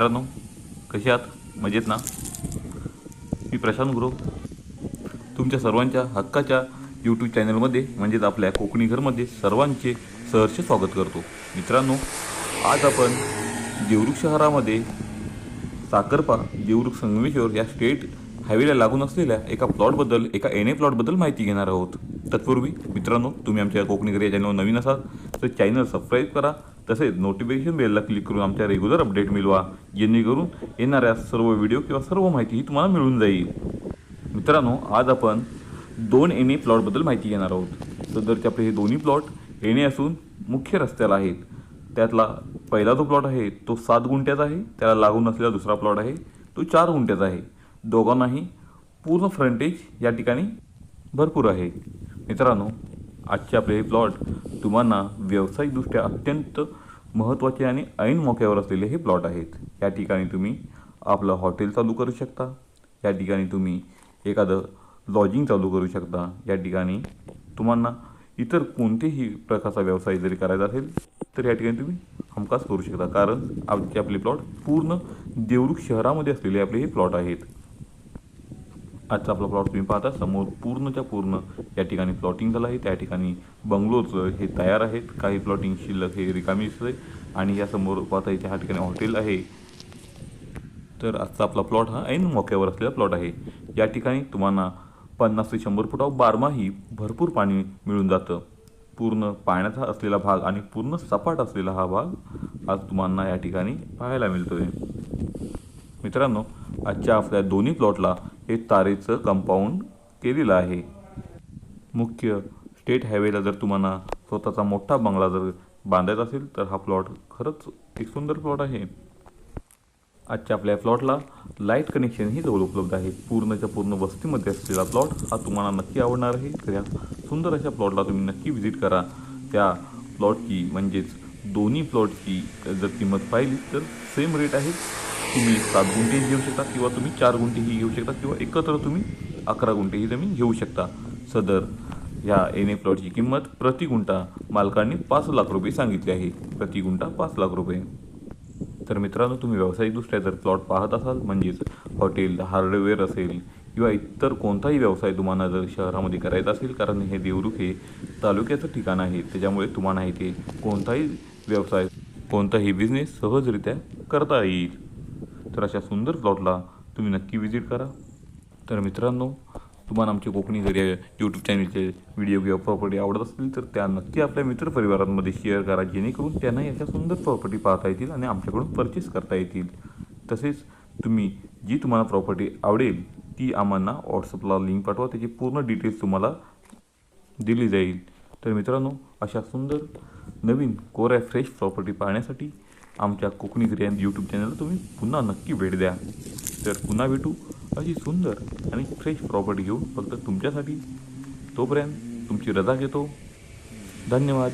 मित्रांनो कसे आहात? मजेत ना? मी प्रशांत गुरु तुमच्या सर्वांच्या हक्काच्या यूट्यूब चॅनलमध्ये म्हणजेच आपल्या कोकणी घरमध्ये सर्वांचे सहर्ष स्वागत करतो. मित्रांनो आज आपण देवरुख शहरामध्ये साखरपा देवरुख संगमेश्वर या स्टेट हायवेला लागून असलेल्या एका प्लॉटबद्दल एका एन ए प्लॉटबद्दल माहिती घेणार आहोत. तत्पूर्वी मित्रांनो तुम्ही आमच्या कोकणी घरी या चॅनलवर नवीन असाल तर चॅनल सबस्क्राईब करा तसेच नोटिफिकेशन बेलला क्लिक करून आमच्या रेग्युलर अपडेट मिळवा. जेणेकरून येणाऱ्या सर्व व्हिडिओ किंवा सर्व माहिती ही तुम्हाला मिळून जाईल. मित्रांनो आज आपण दोन एन ए प्लॉटबद्दल माहिती घेणार आहोत. सदरचे आपले हे दोन्ही प्लॉट एन ए असून मुख्य रस्त्याला आहेत. त्यातला पहिला जो प्लॉट आहे तो सात गुंठ्याचा आहे. त्याला लागून असलेला दुसरा प्लॉट आहे तो चार गुंठ्याचा आहे. दोघांनाही पूर्ण फ्रंटेज या ठिकाणी भरपूर आहे. मित्रांनो आजचे आपले हे प्लॉट तुम्हाला व्यावसायिकदृष्ट्या अत्यंत महत्त्वाचे आणि ऐन मोक्यावर असलेले हे प्लॉट आहेत. या ठिकाणी तुम्ही आपलं हॉटेल चालू करू शकता. या ठिकाणी तुम्ही एखादं लॉजिंग चालू करू शकता. या ठिकाणी तुम्हाला इतर कोणतेही प्रकारचा व्यवसाय जरी करायचा असेल तर या ठिकाणी तुम्ही हमखास करू शकता. कारण आमचे आपले प्लॉट पूर्ण देवरुख शहरामध्ये असलेले आपले हे प्लॉट आहेत. आजचा आपला प्लॉट तुम्ही पाहता. समोर पूर्णच्या पूर्ण या ठिकाणी प्लॉटिंग झालं आहे. त्या ठिकाणी बंगलोचं हे तयार आहेत. काही प्लॉटिंग शिल्लक हे रिकामी दिसत आणि या समोर पाहता इथे ह्या ठिकाणी हॉटेल आहे. तर आजचा आपला प्लॉट हा ऐन मोक्यावर असलेला प्लॉट आहे. या ठिकाणी तुम्हाला पन्नास ते शंभर फुटावर बारमाही भरपूर पाणी मिळून जातं. पूर्ण पाण्याचा असलेला भाग आणि पूर्ण सपाट असलेला हा भाग आज तुम्हाला या ठिकाणी पाहायला मिळतोय. मित्रांनो आजच्या आपल्या दोन्ही प्लॉटला हे तारेचं कंपाऊंड केलेलं आहे. मुख्य स्टेट हायवेला जर तुम्हाला स्वतःचा मोठा बंगला जर बांधायचा असेल तर हा प्लॉट खरंच एक सुंदर प्लॉट आहे. आजच्या आपल्या प्लॉटला लाइट कनेक्शन ही जवळ उपलब्ध आहे. पूर्णच्या पूर्ण वस्तीमध्ये असलेला प्लॉट हा तुम्हाला नक्की आवडणार आहे. तर या सुंदर अशा प्लॉटला तुम्ही नक्की व्हिजिट करा. त्या प्लॉटची म्हणजेच दोन्ही प्लॉटची जर किंमत पाहिली तर सेम रेट आहे. तुम्ही सात गुंठेही घेऊ शकता किंवा तुम्ही चार गुंठेही घेऊ शकता किंवा एकत्र तुम्ही अकरा गुंठे ही जमीन घेऊ शकता. सदर या एन ए प्लॉटची किंमत प्रति गुंठा मालकांनी पाच लाख रुपये सांगितली आहे. प्रति गुंठा पाच लाख रुपये. तर मित्रांनो तुम्ही व्यावसायिकदृष्ट्या जर प्लॉट पाहत असाल म्हणजेच हॉटेल हार्डवेअर असेल किंवा इतर कोणताही व्यवसाय तुम्हाला जर शहरामध्ये करायचा असेल कारण हे देवरुख हे तालुक्याचं ठिकाण आहे त्याच्यामुळे तुम्हाला इथे कोणताही व्यवसाय कोणताही बिझनेस सहजरित्या करता येईल. तर अशा सुंदर प्लॉटला तुम्ही नक्की व्हिजिट करा. तर मित्रांनो तुम्हाला आमचे कोकणी जरी यूट्यूब चॅनलचे व्हिडिओ किंवा प्रॉपर्टी आवडत असतील तर त्या नक्की आपल्या मित्रपरिवारांमध्ये शेअर करा जेणेकरून त्यांनाही अशा सुंदर प्रॉपर्टी पाहता येतील आणि आमच्याकडून परचेस करता येतील. तसेच तुम्ही जी तुम्हाला प्रॉपर्टी आवडेल ती आम्हाला व्हॉट्सअपला लिंक पाठवा त्याची पूर्ण डिटेल्स तुम्हाला दिली जाईल. तर मित्रांनो अशा सुंदर नवीन कोऱ्या फ्रेश प्रॉपर्टी पाहण्यासाठी आमच्या कोकणी घरी यूट्यूब चॅनलला तुम्ही पुन्हा नक्की भेट द्या. तर पुन्हा भेटू. अशी सुंदर आणि फ्रेश प्रॉपर्टी घेऊन फक्त तुमच्यासाठी. तोपर्यंत तुमची रजा घेतो. धन्यवाद.